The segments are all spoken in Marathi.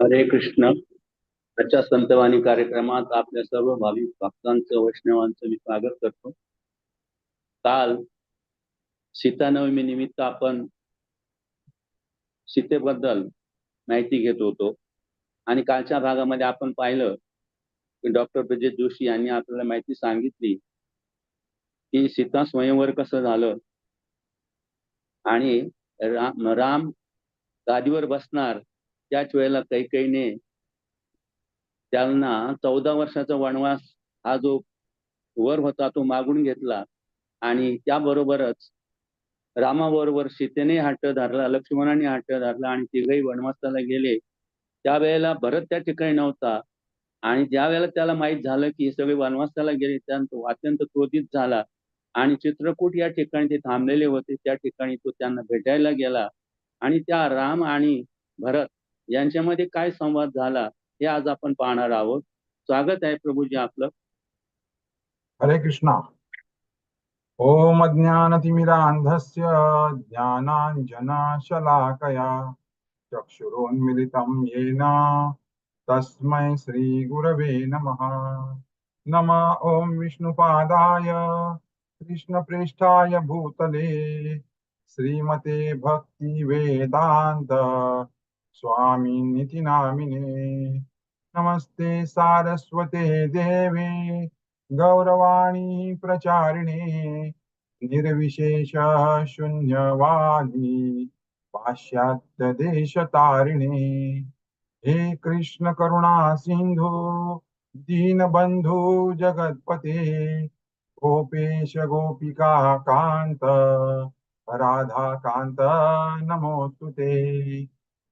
हरे कृष्ण. आजच्या संतवाणी कार्यक्रमात आपल्या सर्व भाविक भक्तांचं वैष्णवांचं मी स्वागत करतो. काल सीतानवमी निमित्त आपण सीतेबद्दल माहिती घेत होतो. आणि कालच्या भागामध्ये आपण पाहिलं की डॉक्टर प्रजित जोशी यांनी आपल्याला माहिती सांगितली की सीता स्वयंवर कसं झालं. आणि राम राम गादीवर बसणार त्याच वेळेला कैकईने त्यांना चौदा वर्षाचा वनवास हा जो वर होता तो मागून घेतला. आणि त्याबरोबरच रामाबरोबर सीतेने हट्ट धरला लक्ष्मणाने हट्ट धरला आणि तिघही वनवासाला गेले. त्यावेळेला भरत त्या ठिकाणी नव्हता. आणि ज्या वेळेला त्याला माहीत झालं की हे सगळे वनवासाला गेले त्यानंतर अत्यंत क्रोधित झाला. आणि चित्रकूट या ठिकाणी ते थांबलेले होते त्या ठिकाणी तो त्यांना भेटायला गेला. आणि त्या राम आणि भरत यांच्यामध्ये काय संवाद झाला हे आज आपण पाहणार आहोत. स्वागत आहे प्रभूजी आपलं. हरे कृष्णा. ओम ज्ञानतिमिरान्धस्य ज्ञानाञ्जनशलाकया चक्षुरोन्मिलितं येन तस्मै श्रीगुरवे नमः। नम ॐ विष्णुपादाय कृष्णप्रेष्ठाय भूतले। श्रीमते भक्तिवेदान्त स्वामिनिति नामिने नमस्ते सारस्वते देवे गौरवाणी प्रचारिणे निर्विशेष शून्यवादी पाश्चात्य देश तारिणे हे कृष्ण करुणा सिंधू दीनबंधू जगतपते गोपेश गोपिका कांत राधा कांत नमोस्तु ते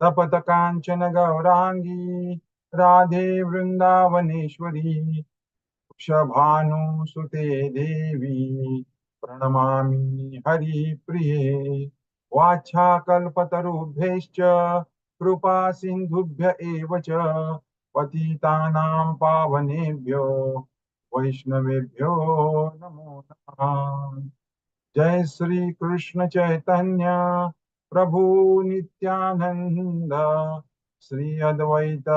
तपत कांचन गौरांगी राधे वृंदावनेश्वरी वृषभानुसुते देवी प्रणमामि हरिप्रिये वाच्छाकल्पतरुभ्यश्च कृपा सिन्धुभ्य एव च पतितानां पावनेभ्यो वैष्णवेभ्यो नमो नमः। जय श्री कृष्ण चैतन्य। प्रभु नित्यानंद श्री अद्वैत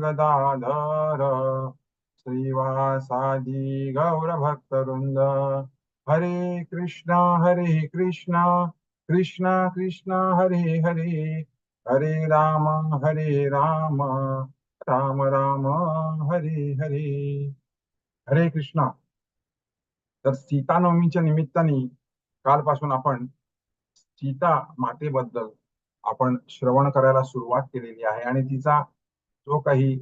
गदाधर श्रीवासादि गौरभक्तवृंद हरे कृष्णा हरे कृष्णा कृष्णा कृष्णा हरे हरे। हरे राम हरे राम राम राम हरे हरे। हरे कृष्णा। तर सीतानवमीच्या निमित्ताने कालपासून आपण सीता मातेबद्दल आपण श्रवण करायला सुरुवात केलेली आहे आणि तिचा जो काही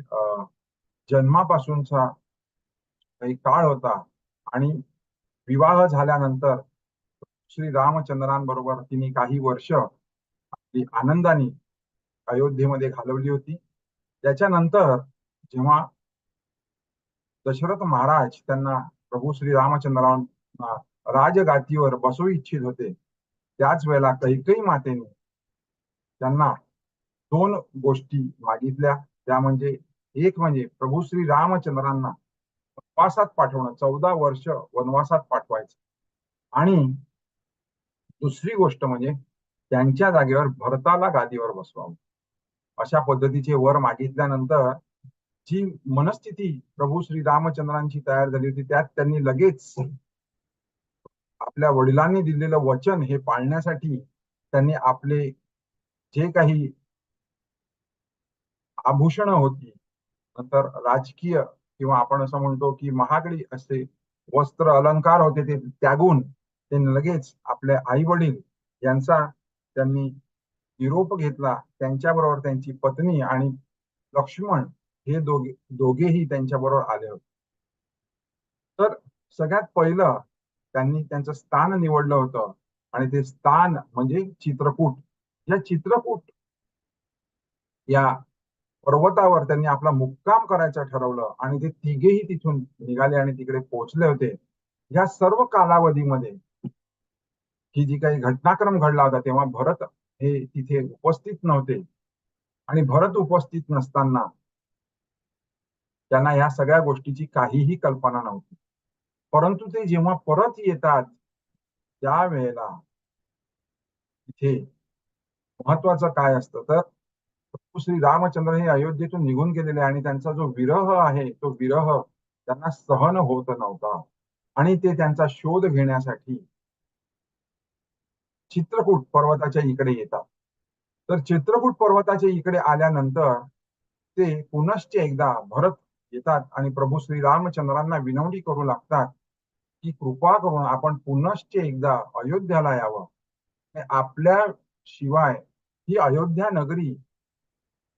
जन्मापासूनचा काही काळ होता आणि विवाह झाल्यानंतर श्री रामचंद्रांबरोबर तिने काही वर्ष आपली आनंदाने अयोध्येमध्ये घालवली होती. त्याच्यानंतर जेव्हा दशरथ महाराज त्यांना प्रभू श्री रामचंद्रांना राजगातीवर बसवू इच्छित होते त्याच वेळेला कैकई मातेने त्यांना दोन गोष्टी मागितल्या. त्या म्हणजे एक म्हणजे प्रभू श्री रामचंद्रांना वनवासात पाठवणं चौदा वर्ष वनवासात पाठवायचं. आणि दुसरी गोष्ट म्हणजे त्यांच्या जागेवर भरताला गादीवर बसवावं. अशा पद्धतीचे वर मागितल्यानंतर जी मनस्थिती प्रभू श्री रामचंद्रांची तयार झाली होती त्यात त्यांनी लगेच आपल्या वडिलांनी दिलेलं वचन हे पाळण्यासाठी त्यांनी आपले जे काही आभूषण होती नंतर राजकीय किंवा आपण असं म्हणतो की महागडी असे वस्त्र अलंकार होते ते त्यागून ते लगेच आपले आई वडील यांचा त्यांनी निरोप घेतला. त्यांच्याबरोबर त्यांची पत्नी आणि लक्ष्मण हे दोघे दोघेही त्यांच्याबरोबर आले होते. तर सगळ्यात पहिलं त्यांनी त्यांचं स्थान निवडलं होतं. आणि ते स्थान म्हणजे चित्रकूट. या चित्रकूट या पर्वतावर त्यांनी आपला मुक्काम करायचं ठरवलं. आणि ते तिघेही तिथून निघाले आणि तिकडे पोहोचले होते. या सर्व कालावधीमध्ये ही जी काही घटनाक्रम घडला होता तेव्हा भरत हे तिथे उपस्थित नव्हते. आणि भरत उपस्थित नसताना त्यांना या सगळ्या गोष्टीची काहीही कल्पना नव्हती. परंतु ते जेव्हा परत येतात त्या वेळेला इथे महत्वाचं काय असतं? तर श्री रामचंद्र हे अयोध्येतून निघून गेलेले आणि त्यांचा जो विरह आहे तो विरह त्यांना सहन होत नव्हता. आणि ते त्यांचा शोध घेण्यासाठी चित्रकूट पर्वताच्या इकडे येतात. तर चित्रकूट पर्वताच्या इकडे आल्यानंतर ते पुनश्च एकदा भरत येतात आणि प्रभू श्री रामचंद्रांना विनवणी करू लागतात की कृपा करून आपण पुनश्च एकदा अयोध्याला यावं. आपल्या शिवाय ही अयोध्या नगरी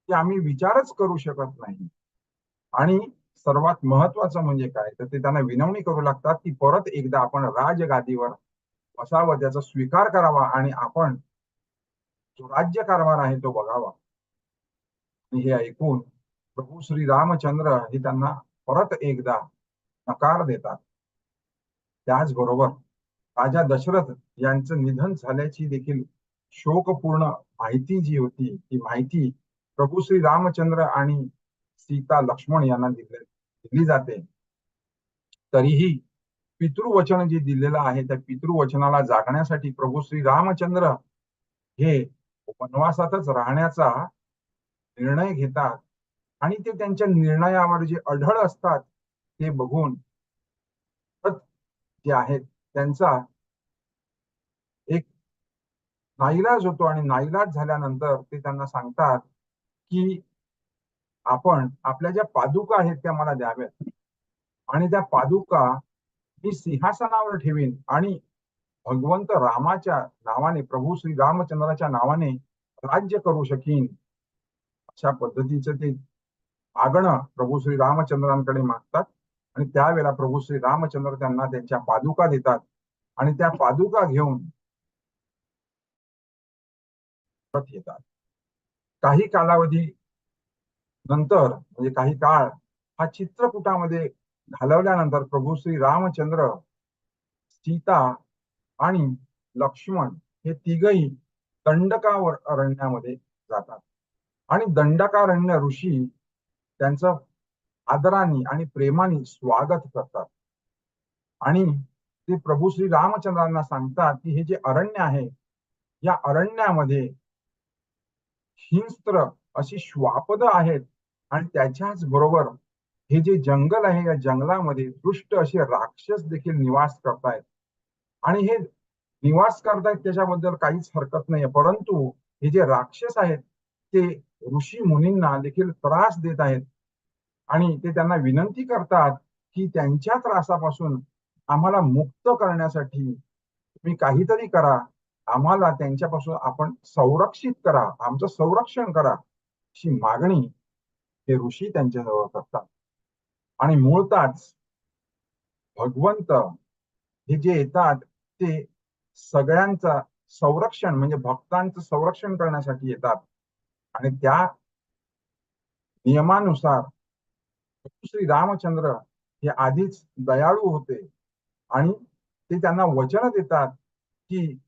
ती आम्ही विचारच करू शकत नाही. आणि सर्वात महत्वाचं म्हणजे काय? तर ते त्यांना विनवणी करू लागतात की परत एकदा आपण राजगादीवर बसावं त्याचा स्वीकार करावा आणि आपण जो राज्य कारभार आहे तो बघावा. हे ऐकून प्रभू श्री रामचंद्र हे त्यांना परत एकदा नकार देतात. त्याचबरोबर राजा दशरथ यांचं निधन झाल्याची देखील शोकपूर्ण माहिती जी होती ती माहिती प्रभू श्री रामचंद्र आणि सीता लक्ष्मण यांना दिले दिली जाते. तरीही पितृवचन जे दिलेलं आहे त्या पितृवचनाला जागण्यासाठी प्रभू श्री रामचंद्र हे वनवासातच राहण्याचा निर्णय घेतात आणि ते त्यांच्या निर्णयावर जे अढळ असतात ते बघून जे आहेत त्यांचा एक नाईलाज होतो आणि नाईलाज झाल्यानंतर ते त्यांना सांगतात की आपण आपल्या ज्या पादुका आहेत त्या मला द्याव्यात. आणि त्या पादुका मी सिंहासनावर ठेवीन आणि भगवंत रामाच्या नावाने प्रभू श्री रामचंद्राच्या नावाने राज्य करू शकीन. अशा पद्धतीचं ते मागणं प्रभू श्री रामचंद्रांकडे मागतात. आणि त्यावेळेला प्रभू श्री रामचंद्र त्यांना त्यांच्या पादुका देतात. आणि त्या पादुका घेऊन परत येतात. काही कालावधी नंतर म्हणजे काही काळ हा चित्रपुटामध्ये घालवल्यानंतर प्रभू श्री रामचंद्र सीता आणि लक्ष्मण हे तिघही दंडकावर अरण्यामध्ये जातात. आणि दंडकारण्य ऋषी त्यांचं आदराने आणि प्रेमाने स्वागत करतात. आणि ते प्रभू श्री रामचंद्रांना सांगतात की हे जे अरण्य आहे या अरण्यामध्ये हिंस्त्र अशी श्वापद आहेत आणि त्याच्याच बरोबर हे जे जंगल आहे या जंगलामध्ये दुष्ट असे राक्षस देखील निवास करतायत. आणि हे निवास करतायत त्याच्याबद्दल काहीच हरकत नाही परंतु हे जे राक्षस आहेत ते ऋषी मुनींना देखील त्रास देत आहेत. आणि ते त्यांना विनंती करतात की त्यांच्या त्रासापासून आम्हाला मुक्त करण्यासाठी तुम्ही काहीतरी करा. आम्हाला त्यांच्यापासून आपण संरक्षित करा. आमचं संरक्षण करा अशी मागणी हे ऋषी त्यांच्याजवळ करतात. आणि मूळताच भगवंत हे जे येतात ते सगळ्यांचं संरक्षण म्हणजे भक्तांचं संरक्षण करण्यासाठी येतात. आणि त्या नियमानुसार श्री रामचंद्र हे आधीच दयाळू होते. आणि ते त्यांना वचन देतात की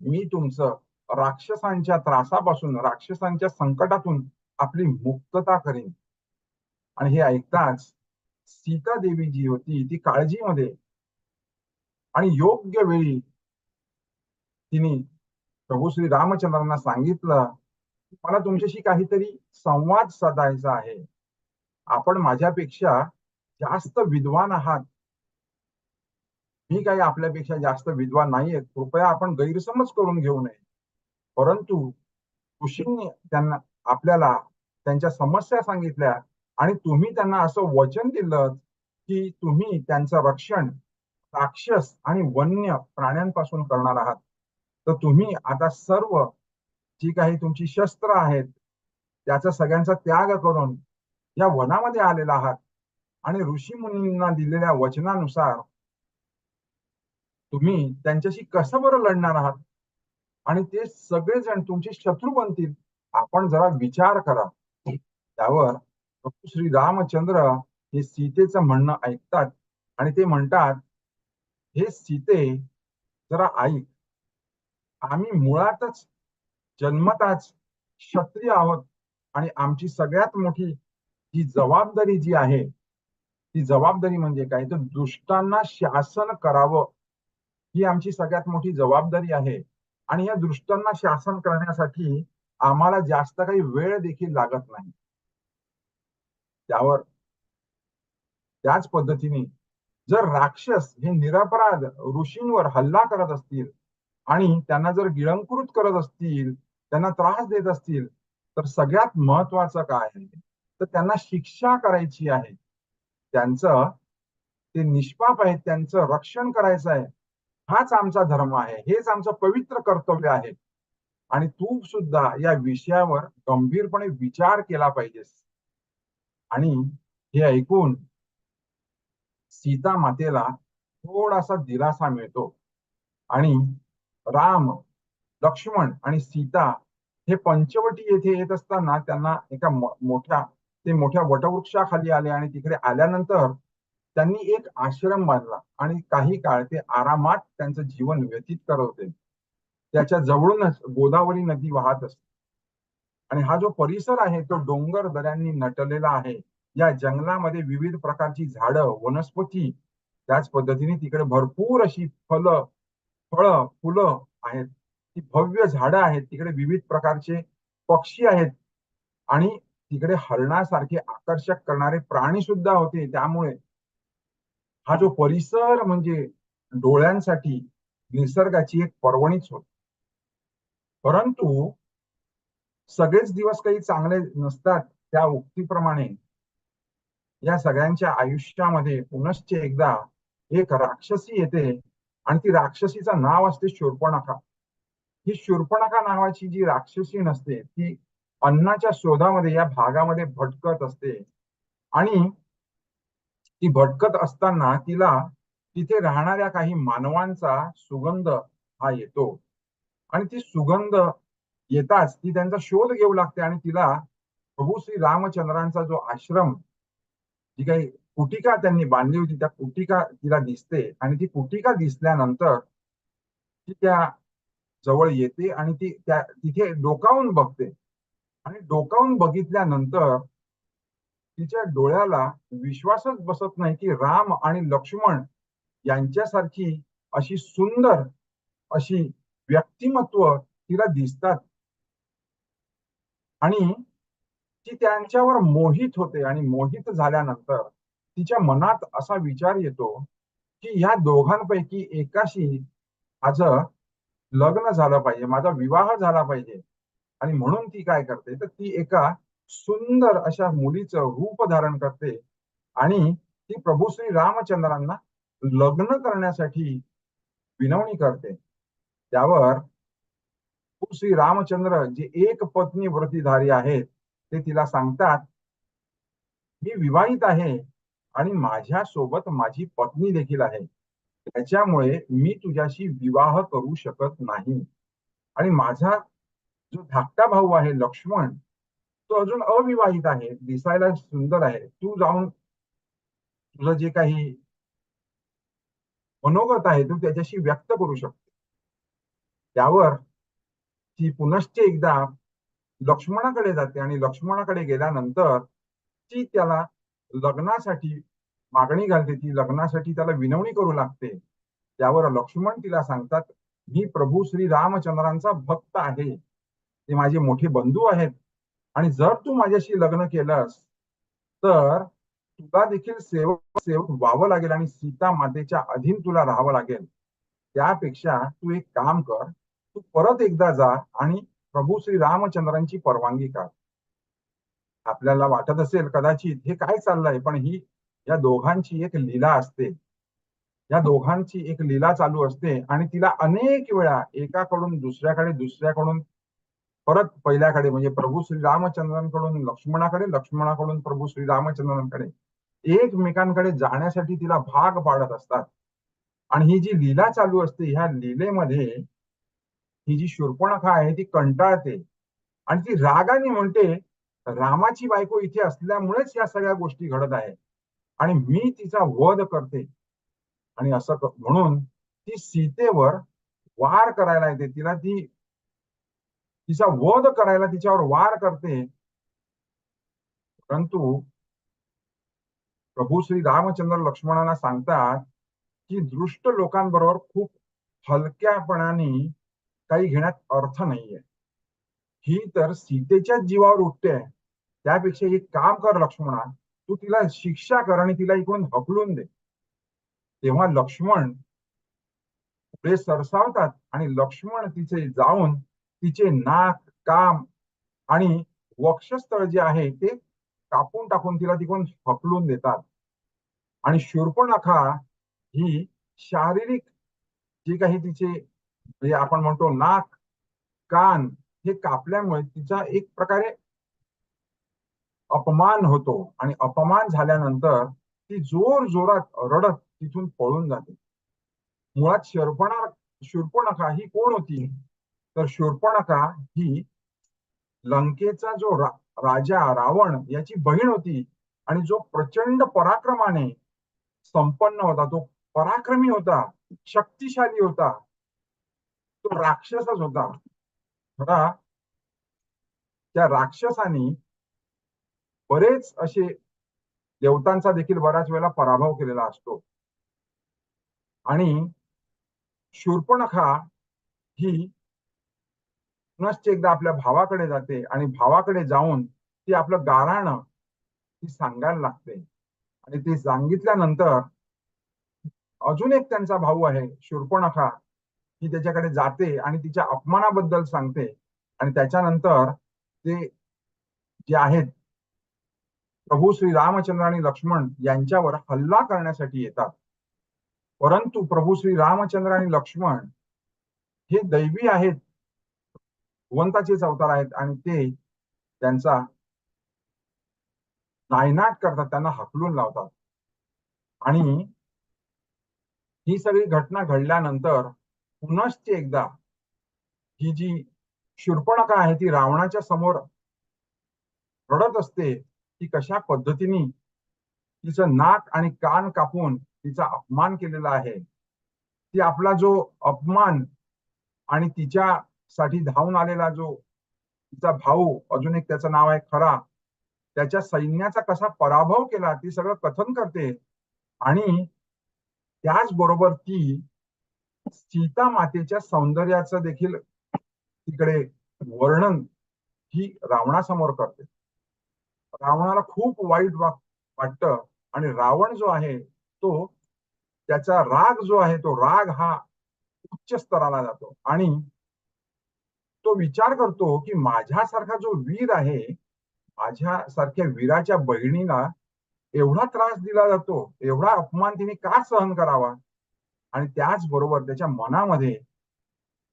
मी तुमचं राक्षसांच्या त्रासापासून राक्षसांच्या संकटातून आपली मुक्तता करेन. आणि हे ऐकताच सीता देवी जी होती ती काळजीमध्ये. आणि योग्य वेळी तिने प्रभू श्री रामचंद्रांना सांगितलं मला तुमच्याशी काहीतरी संवाद साधायचा आहे. आपण माझ्यापेक्षा जास्त विद्वान आहात. मी काही आपल्यापेक्षा जास्त विद्वान नाहीये कृपया आपण गैरसमज करून घेऊ नये. परंतु ऋषींनी त्यांना आपल्याला त्यांच्या समस्या सांगितल्या आणि तुम्ही त्यांना असं वचन दिलं की तुम्ही त्यांचं रक्षण राक्षस आणि वन्य प्राण्यांपासून करणार आहात. तर तुम्ही आता सर्व जी काही तुमची शस्त्र आहेत त्याचा सगळ्यांचा त्याग करून या वनामध्ये आलेला आहात. आणि ऋषी मुनींना दिलेल्या वचनानुसार तुम्ही त्यांच्याशी कसं बरं लढणार आहात? आणि ते सगळेजण तुमचे शत्रू बनतील. आपण जरा विचार करा. त्यावर प्रभू श्री रामचंद्र हे सीतेचं म्हणणं ऐकतात. आणि ते म्हणतात हे सीते जरा ऐक. आम्ही मुळातच जन्मताच क्षत्रिय आहोत. आणि आमची सगळ्यात मोठी जी जबाबदारी जी आहे ती जबाबदारी म्हणजे काय? तर दुष्टांना शासन करावं. ही आमची सगळ्यात मोठी जबाबदारी आहे. आणि या दृष्टांना शासन करण्यासाठी आम्हाला जास्त काही वेळ देखील लागत नाही. त्यावर त्याच पद्धतीने जर राक्षस हे निरपराध ऋषींवर हल्ला करत असतील आणि त्यांना जर गिळंकृत करत असतील त्यांना त्रास देत असतील तर सगळ्यात महत्वाचं काय आहे? तर त्यांना शिक्षा करायची आहे. त्यांचं ते निष्पाप आहेत त्यांचं रक्षण करायचं आहे. हाच आमचा धर्म आहे. हेच आमचं पवित्र कर्तव्य आहे. आणि तू सुद्धा या विषयावर गंभीरपणे विचार केला पाहिजेस. आणि हे ऐकून सीता मातेला थोडासा दिलासा मिळतो. आणि राम लक्ष्मण आणि सीता हे पंचवटी येथे येत असताना त्यांना एका मोठ्या ते मोठ्या वटवृक्षाखाली आले आणि तिकडे आल्यानंतर त्यांनी एक आश्रम बांधला आणि काही काळ ते आरामात त्यांचं जीवन व्यतीत करत होते. त्याच्या जवळूनच गोदावरी नदी वाहत असते. आणि हा जो परिसर आहे तो डोंगर दऱ्यांनी नटलेला आहे. या जंगलामध्ये विविध प्रकारची झाडं वनस्पती त्याच पद्धतीने तिकडे भरपूर अशी फल फळं फुलं आहेत. ती भव्य झाडं आहेत. तिकडे विविध प्रकारचे पक्षी आहेत. आणि तिकडे हरणासारखे आकर्षक करणारे प्राणी सुद्धा होते. त्यामुळे हा जो परिसर म्हणजे डोळ्यांसाठी निसर्गाची एक पर्वणीच होती. परंतु सगळेच दिवस काही चांगले नसतात त्या उक्तीप्रमाणे या सगळ्यांच्या आयुष्यामध्ये पुनश्च एकदा एक राक्षसी येते आणि ती राक्षसीचं नाव असते शूर्पणखा. ही शूर्पणखा नावाची जी राक्षसी नसते ती अन्नाच्या शोधामध्ये या भागामध्ये भटकत असते. आणि ती भटकत असताना तिला तिथे राहणाऱ्या काही मानवांचा सुगंध हा येतो. आणि ती सुगंध येताच ती त्यांचा शोध घेऊ लागते आणि तिला प्रभू श्री रामचंद्रांचा जो आश्रम जी काही कुटिका त्यांनी बांधली होती त्या कुटिका तिला दिसते. आणि ती कुटिका दिसल्यानंतर ती त्या जवळ येते आणि ती त्या तिथे डोकावून बघते. आणि डोकावून बघितल्यानंतर तिच्या डोळ्याला विश्वासच बसत नाही की राम आणि लक्ष्मण यांच्यासारखी अशी सुंदर अशी व्यक्तिमत्व तिला दिसतात. आणि ती त्यांच्यावर मोहित होते आणि मोहित झाल्यानंतर तिच्या मनात असा विचार येतो की ह्या दोघांपैकी एकाशी माझं लग्न झालं पाहिजे माझा विवाह झाला पाहिजे. आणि म्हणून ती काय करते? तर ती एका सुंदर अशा मुलीचं रूप धारण करते आणि ती प्रभू श्री रामचंद्रांना लग्न करण्यासाठी विनवणी करते. त्यावर श्री रामचंद्र जे एक पत्नी व्रतीधारी आहेत ते तिला सांगतात मी विवाहित आहे आणि माझ्या सोबत माझी पत्नी देखील आहे. त्याच्यामुळे मी तुझ्याशी विवाह करू शकत नाही आणि माझा जो धाकटा भाऊ आहे लक्ष्मण तो अजून अविवाहित आहे दिसायला सुंदर आहे. तू जाऊन तुझं जे काही मनोगत आहे तू त्याच्याशी व्यक्त करू शकते. त्यावर ती पुनश्च एकदा लक्ष्मणाकडे जाते आणि लक्ष्मणाकडे गेल्यानंतर ती त्याला लग्नासाठी मागणी घालते. ती लग्नासाठी त्याला विनवणी करू लागते. त्यावर लक्ष्मण तिला सांगतात मी प्रभू श्री रामचंद्रांचा भक्त आहे. ते माझे मोठे बंधू आहेत. आणि जर तू माझ्याशी लग्न केलंस तर तुला देखील सेवक सेवक व्हावं लागेल आणि सीता मातेच्या अधीन तुला राहावं लागेल. त्यापेक्षा तू एक काम कर तू परत एकदा जा आणि प्रभू श्री रामचंद्रांची परवानगी काढ. आपल्याला वाटत असेल कदाचित हे काय चाललंय पण ही या दोघांची एक लीला असते. या दोघांची एक लीला चालू असते आणि तिला अनेक वेळा एकाकडून दुसऱ्याकडे दुसऱ्याकडून परत पहिल्याकडे म्हणजे प्रभू श्री रामचंद्रांकडून लक्ष्मणाकडे लक्ष्मणाकडून प्रभू श्री रामचंद्रांकडे एकमेकांकडे जाण्यासाठी तिला भाग पाडत असतात. आणि ही जी लीला चालू असते ह्या लीलेमध्ये ही जी शूर्पणखा आहे ती कंटाळते. आणि ती रागाने म्हणते रामाची बायको इथे असल्यामुळेच या सगळ्या गोष्टी घडत आहे आणि मी तिचा वध करते. आणि असं म्हणून ती सीतेवर वार करायला येते. तिला ती तिचा वध करायला तिच्यावर वार करते. परंतु प्रभू श्री रामचंद्र लक्ष्मणांना सांगतात की दृष्ट लोकांबरोबर खूप हलक्यापणाने काही घेण्यात अर्थ नाहीये. ही तर सीतेच्याच जीवावर उठते त्यापेक्षा एक काम कर लक्ष्मणा तू तिला शिक्षा कर आणि तिला इकडून हकलून दे. तेव्हा लक्ष्मण पुढे सरसावतात आणि लक्ष्मण तिचे जाऊन तिचे नाक काम आणि वक्षस्थळ जे आहे ते कापून टाकून तिला तिकडून हकलून देतात. आणि शूर्पणखा ही शारीरिक जे काही तिचे म्हणजे आपण म्हणतो नाक कान हे कापल्यामुळे तिचा एक प्रकारे अपमान होतो. आणि अपमान झाल्यानंतर ती जोर जोरात रडत तिथून पळून जाते. मुळात शर्पणा शूर्पणखा ही कोण होती? तर शूर्पणखा ही लंकेचा जो रा, राजा रावण याची बहीण होती आणि जो प्रचंड पराक्रमाने संपन्न होता तो पराक्रमी होता शक्तिशाली होता तो राक्षसच होता. खरा त्या राक्षसानी बरेच असे देवतांचा देखील बऱ्याच वेळेला पराभव केलेला असतो. आणि शूर्पणखा ही पुनश्च एकदा आपल्या भावाकडे जाते आणि भावाकडे जाऊन ती आपलं गाराणं ती सांगायला लागते. आणि ते सांगितल्यानंतर अजून एक त्यांचा भाऊ आहे शूर्पणखा ती त्याच्याकडे जाते आणि तिच्या अपमानाबद्दल सांगते. आणि त्याच्यानंतर ते जे आहेत प्रभू श्री रामचंद्र आणि लक्ष्मण यांच्यावर हल्ला करण्यासाठी येतात. परंतु प्रभू श्री रामचंद्र आणि लक्ष्मण हे दैवी आहेत. भगवंताचेच अवतार आहेत आणि ते त्यांचा नायनाट करतात त्यांना हकलून लावतात. आणि ही सगळी घटना घडल्यानंतर पुनश्च एकदा ही जी शूर्पणखा आहे ती रावणाच्या समोर रडत असते ती कशा पद्धतीने तिचं नाक आणि कान कापून तिचा अपमान केलेला आहे. ती आपला जो अपमान आणि तिच्या साठी धावून आलेला जो तिचा भाऊ अजून एक त्याचं नाव आहे खरा त्याच्या सैन्याचा कसा पराभव केला ती सगळं कथन करते. आणि त्याचबरोबर ती सीता मातेच्या सौंदर्याचं देखील तिकडे वर्णन ही रावणासमोर करते. रावणाला खूप वाईट वाटत. आणि रावण जो आहे तो त्याचा राग जो आहे तो राग हा उच्च स्तराला जातो. आणि तो विचार करतो की माझ्यासारखा जो वीर आहे माझ्या सारख्या वीराच्या बहिणीला एवढा त्रास दिला जातो एवढा अपमान तिने का सहन करावा? आणि त्याचबरोबर त्याच्या मनामध्ये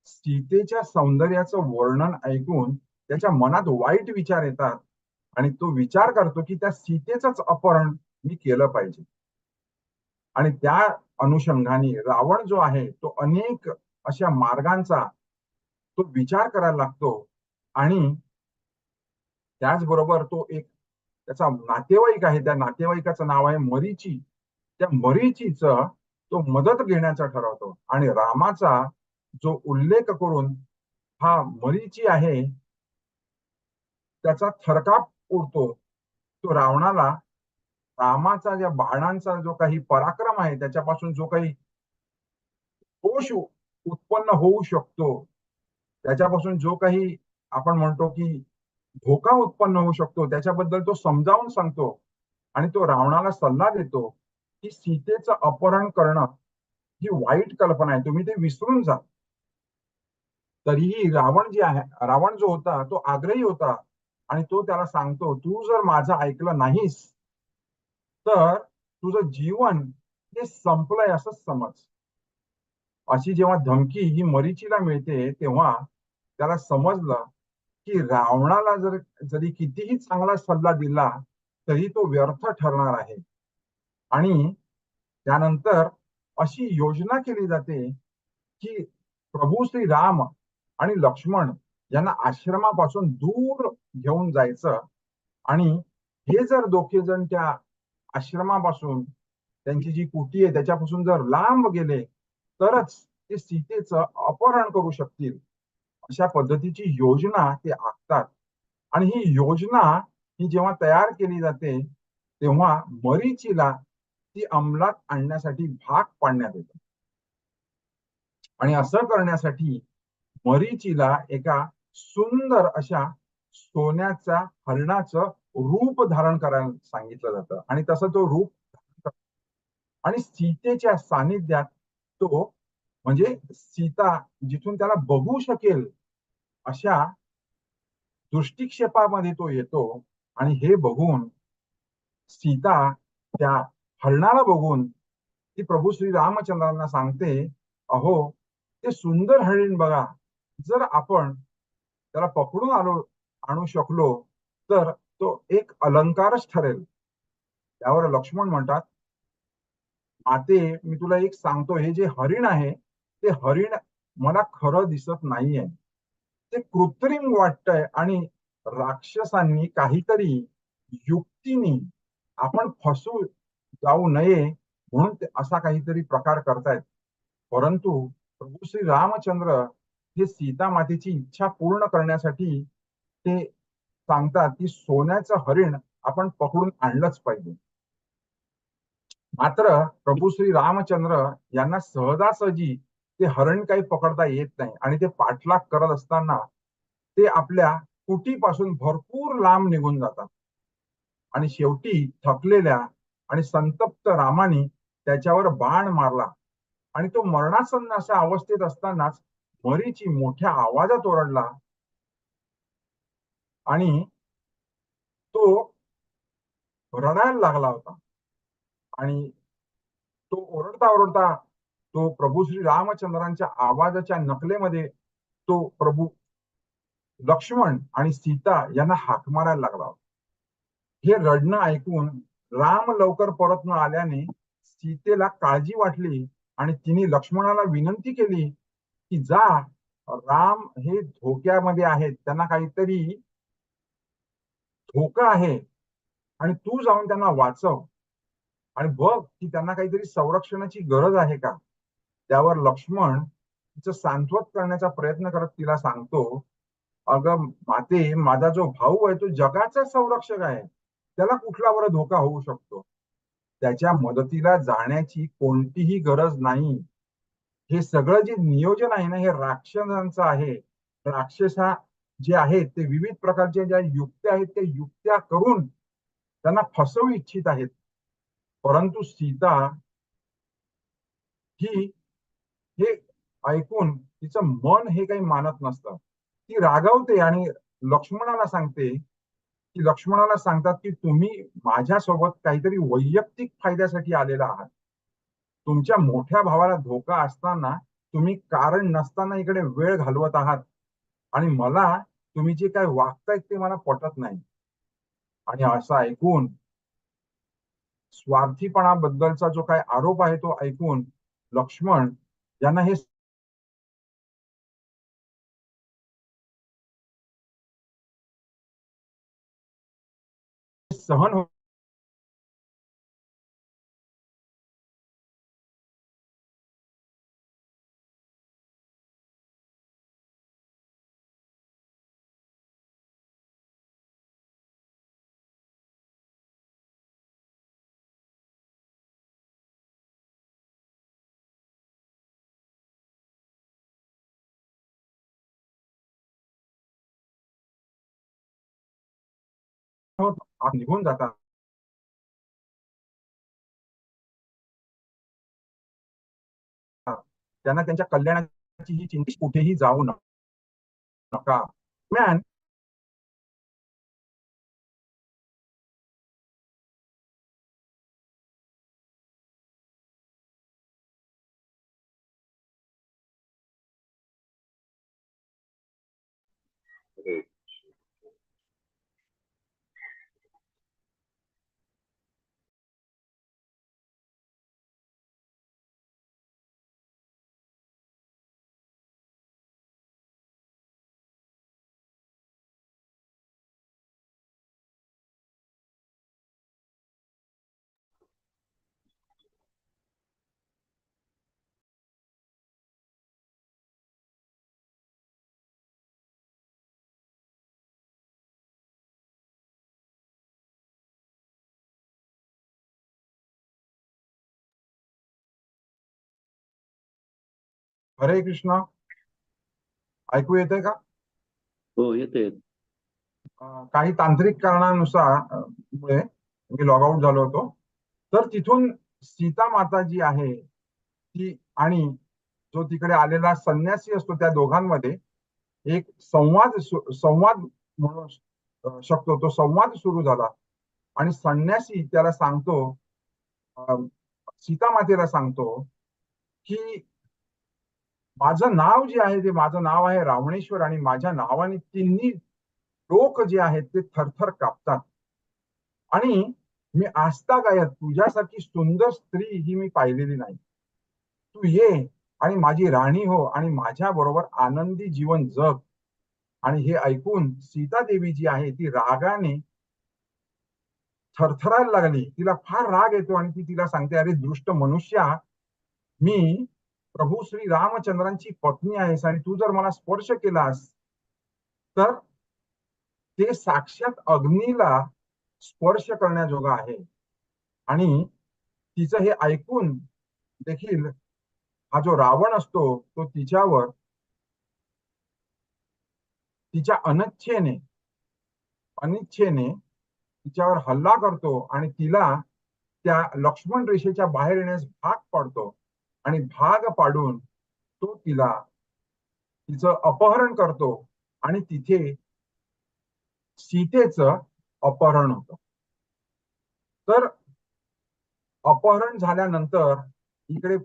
सीतेच्या सौंदर्याचं वर्णन ऐकून त्याच्या मनात वाईट विचार येतात आणि तो विचार करतो की त्या सीतेच अपहरण मी केलं पाहिजे. आणि त्या अनुषंगाने रावण जो आहे तो अनेक अशा मार्गांचा तो विचार करायला लागतो. आणि त्याचबरोबर तो एक त्याचा नातेवाईक आहे. त्या नातेवाईकाचं नाव आहे मरीची. त्या मरीचीच तो मदत घेण्याचा ठरवतो. आणि रामाचा जो उल्लेख करून हा मरीची आहे त्याचा थरकाप उडतो. तो रावणाला रामाचा ज्या बाणांचा जो काही पराक्रम आहे त्याच्यापासून जो काही दोष उत्पन्न होऊ शकतो त्याच्यापासून जो काही आपण म्हणतो की धोका उत्पन्न होऊ शकतो त्याच्याबद्दल तो समजावून सांगतो आणि तो रावणाला सल्ला देतो की सीतेचं अपहरण करणं ही वाईट कल्पना आहे. तुम्ही ते विसरून जा. तरीही रावण जे आहे रावण जो होता तो आग्रही होता आणि तो त्याला सांगतो तू जर माझं ऐकलं नाहीस तर तुझं जीवन हे संपलंय असं समज. अशी जेव्हा धमकी ही मरीचीला मिळते तेव्हा त्याला समजलं की रावणाला जर जरी कितीही चांगला सल्ला दिला तरी तो व्यर्थ ठरणार आहे. आणि त्यानंतर अशी योजना केली जाते की प्रभू श्री राम आणि लक्ष्मण यांना आश्रमापासून दूर घेऊन जायचं आणि हे जर दोघे जण त्या आश्रमापासून त्यांची जी कुटी आहे त्याच्यापासून जर लांब गेले तरच ते सीतेचं अपहरण करू शकतील. अशा पद्धतीची योजना ते आखतात. आणि ही योजना ही जेव्हा तयार केली जाते तेव्हा मरीचीला ती अंमलात आणण्यासाठी भाग पाडण्यात येतो. आणि असं करण्यासाठी मरीचीला एका सुंदर अशा सोन्याच्या हरणाचं रूप धारण करायला सांगितलं जातं. आणि तसं तो रूप आणि सीतेच्या सानिध्यात तो म्हणजे सीता जिथून त्याला बघू शकेल अशा दृष्टिक्षेपामध्ये तो येतो आणि हे बघून सीता त्या हरणाला बघून ती प्रभू श्री रामचंद्रांना सांगते अहो ते सुंदर हरिण बघा. जर आपण त्याला पकडून आलो आणू शकलो तर तो एक अलंकारच ठरेल. त्यावर लक्ष्मण म्हणतात आते मी तुला एक सांगतो हे जे हरिण आहे ते हरिण मला खरं दिसत नाहीये. ते कृत्रिम वाटतंय आणि राक्षसांनी काहीतरी युक्तीनी आपण फसू जाऊ नये म्हणून ते असा काहीतरी प्रकार करतायत. परंतु प्रभू श्री रामचंद्र हे सीता मातेची इच्छा पूर्ण करण्यासाठी ते सांगतात की सोन्याचं हरिण आपण पकडून आणलंच पाहिजे. मात्र प्रभू श्री रामचंद्र यांना सहजासहजी ते हरण काही पकडता येत नाही आणि ते पाठलाग करत असताना ते आपल्या कुटीपासून भरपूर लांब निघून जातात. आणि शेवटी थकलेल्या आणि संतप्त रामाने त्याच्यावर बाण मारला आणि तो मरणासन्न अशा अवस्थेत असतानाच मरीची मोठ्या आवाजात ओरडला आणि तो रडायला लागला होता. आणि तो ओरडता ओरडता तो प्रभू श्री रामचंद्रांच्या आवाजाच्या नकलेमध्ये तो प्रभू लक्ष्मण आणि सीता यांना हाक मारायला लागला. हे रडणं ऐकून राम लवकर परत न आल्याने सीतेला काळजी वाटली आणि तिने लक्ष्मणाला विनंती केली की जा राम हे धोक्यामध्ये आहेत त्यांना काहीतरी धोका आहे आणि तू जाऊन त्यांना वाचव. आणि बघ की त्यांना काहीतरी संरक्षणाची गरज आहे का? त्यावर लक्ष्मण तिचं सांत्वत करण्याचा प्रयत्न करत तिला सांगतो अगं माते माझा जो भाऊ आहे तो जगाचा संरक्षक आहे. त्याला कुठला बरं धोका होऊ शकतो? त्याच्या मदतीला जाण्याची कोणतीही गरज नाही. हे सगळं जे नियोजन आहे ना हे राक्षसांचं आहे. राक्षसा जे आहेत ते विविध प्रकारच्या ज्या युक्त्या आहेत त्या युक्त्या करून त्यांना फसवू इच्छित आहेत. परंतु सीता ही हे ऐकून तिचं मन हे काही मानत नसतं. ती रागवते आणि लक्ष्मणाला सांगते की लक्ष्मणाला सांगतात की तुम्ही माझ्यासोबत काहीतरी वैयक्तिक फायद्यासाठी आलेला आहात. तुमच्या मोठ्या भावाला धोका असताना तुम्ही कारण नसताना इकडे वेळ घालवत आहात. आणि मला तुम्ही जे काय वागतायत ते मला पटत नाही. आणि असं ऐकून स्वार्थीपणाबद्दलचा जो काही आरोप आहे तो ऐकून लक्ष्मण यांना हे सहन आत निघून जातात त्यांना त्यांच्या कल्याणाची ही चिंता कुठेही जाऊ नका मॅन हरे कृष्ण. ऐकू येते का? हो येते काही तांत्रिक कारणानुसार मुळे मी लॉग आउट झालो होतो. तर तिथून सीता माता जी आहे ती आणि जो तिकडे आलेला संन्यासी असतो त्या दोघांमध्ये एक संवाद संवाद म्हणू शकतो. तो संवाद सुरू झाला. आणि संन्यासी त्याला सांगतो सीता मातेला सांगतो की माझं नाव जे आहे ते माझं नाव आहे रावणेश्वर आणि माझ्या नावाने तिन्ही लोक जे आहेत ते थरथर कापतात. आणि मी आस्था गायत तुझ्यासारखी सुंदर स्त्री ही मी पाहिलेली नाही. तू ये आणि माझी राणी हो आणि माझ्या बरोबर आनंदी जीवन जग. आणि हे ऐकून सीता देवी जी आहे ती रागाने थरथरायला लागली. तिला फार राग येतो आणि ती तिला सांगते अरे दृष्ट मनुष्या मी प्रभू श्री रामचंद्रांची पत्नी आहेस आणि तू जर मला स्पर्श केलास तर ते साक्षात अग्नीला स्पर्श करण्याजोगा आहे. आणि तिचं हे ऐकून देखील हा जो रावण असतो तो तिच्यावर तिच्या अनिच्छेने अनिच्छेने तिच्यावर हल्ला करतो आणि तिला त्या लक्ष्मण रेषेच्या बाहेर येण्यास भाग पाडतो. आणि भाग पाडून तो तिला तिचं अपहरण करतो आणि तिथे सीतेचं अपहरण होतं. तर अपहरण झाल्यानंतर इकडे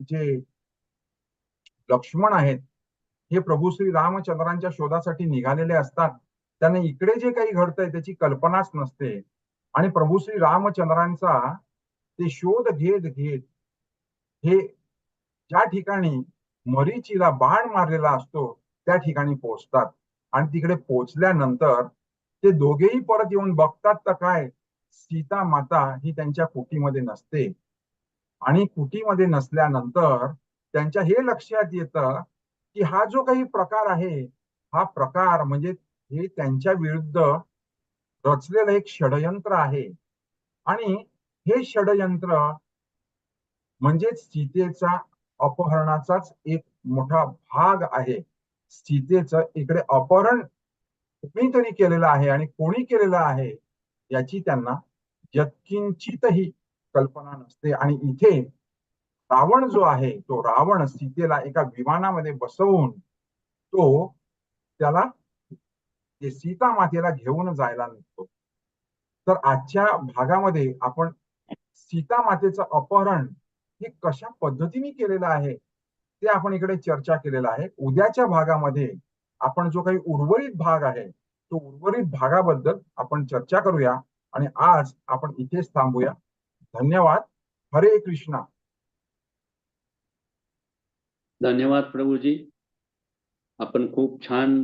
जे लक्ष्मण आहेत हे प्रभू श्री रामचंद्रांच्या शोधासाठी निघालेले असतात. त्यांना इकडे जे काही घडतंय त्याची कल्पनाच नसते. आणि प्रभू श्री रामचंद्रांचा ते शोध घेत घेत हे ज्या ठिकाणी मरीचीला बाण मारलेला असतो त्या ठिकाणी पोहोचतात. आणि तिकडे पोहोचल्यानंतर ते दोघेही परत येऊन बघतात तर काय सीता माता ही त्यांच्या कुटीमध्ये नसते. आणि कुटीमध्ये नसल्यानंतर त्यांच्या हे लक्षात येतं की हा जो काही प्रकार आहे हा प्रकार म्हणजे हे त्यांच्या विरुद्ध रचलेलं एक षडयंत्र आहे. आणि हे षडयंत्र म्हणजेच सीतेचा अपहरणाचाच एक मोठा भाग आहे. सीतेचं इकडे अपहरण कोणीतरी केलेलं आहे आणि कोणी केलेलं आहे याची त्यांना यत्किंचितही कल्पना नसते. आणि इथे रावण जो आहे तो रावण सीतेला एका विमानामध्ये बसवून तो त्याला ते सीता मातेला घेऊन जायला निघतो. तर आजच्या भागामध्ये आपण सीता मातेचं अपहरण हे कशा पद्धतीने केलेलं आहे? ते आपण इकडे चर्चा केलेलं आहे. उद्याच्या भागामध्ये आपण जो काही उर्वरित भाग आहे तो उर्वरित भागाबद्दल आपण चर्चा करूया आणि आज आपण इथेच थांबूया. धन्यवाद. हरे कृष्णा. धन्यवाद प्रभूजी. आपण खूप छान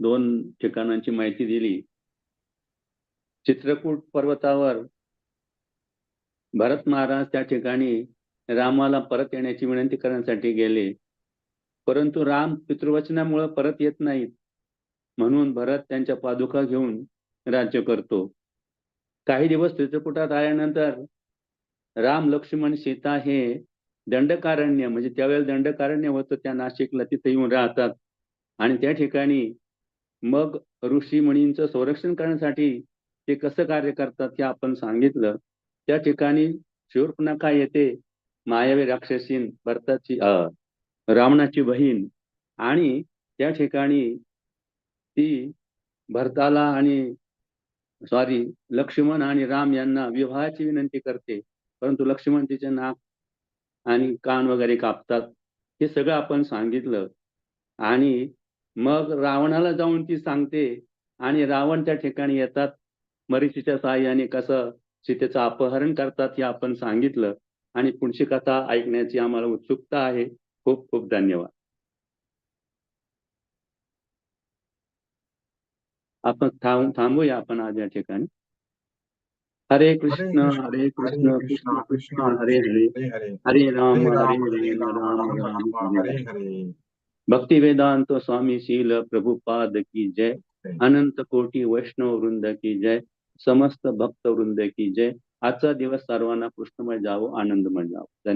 दोन ठिकाणांची माहिती दिली. चित्रकूट पर्वतावर भरत महाराज त्या ठिकाणी रामाला परत येण्याची विनंती करण्यासाठी गेले. परंतु राम पितृवचनामुळे परत येत नाहीत. म्हणून भरत त्यांच्या पादुका घेऊन राज्य करतो. काही दिवस चित्रपटात आल्यानंतर राम लक्ष्मण सीता हे दंडकारण्य म्हणजे त्यावेळेला दंडकारण्य होतं त्या नाशिकला तिथे येऊन राहतात. आणि त्या ठिकाणी मग ऋषी मुनींचं संरक्षण करण्यासाठी ते कसं कार्य करतात हे आपण सांगितलं. त्या ठिकाणी शूर्पणखा येते मायावी राक्षसीन भरताची अ रावणाची बहीण आणि त्या ठिकाणी ती भरताला आणि सॉरी लक्ष्मण आणि राम यांना विवाहाची विनंती करते. परंतु लक्ष्मण तिचे नाक आणि कान वगैरे कापतात. हे सगळं आपण सांगितलं. आणि मग रावणाला जाऊन ती सांगते आणि रावण त्या ठिकाणी येतात. मरीचीच्या सहाय्याने कसं सीतेचं अपहरण करतात हे आपण सांगितलं. आणि पुढची कथा ऐकण्याची आम्हाला उत्सुकता आहे. खूप खूप धन्यवाद. आपण थांब थांबूया आपण आज या ठिकाणी. हरे कृष्ण हरे कृष्ण कृष्ण कृष्ण हरे हरे. हरे राम हरे राम राम हरे हरे भक्ति वेदांत स्वामी शील प्रभुपाद की जय. अनंत कोटी वैष्णव वृंद की जय. समस्त भक्त वृंद की जय. आजचा दिवस सर्वांना कृष्णमय जावो आनंदमय जावो धन्यवाद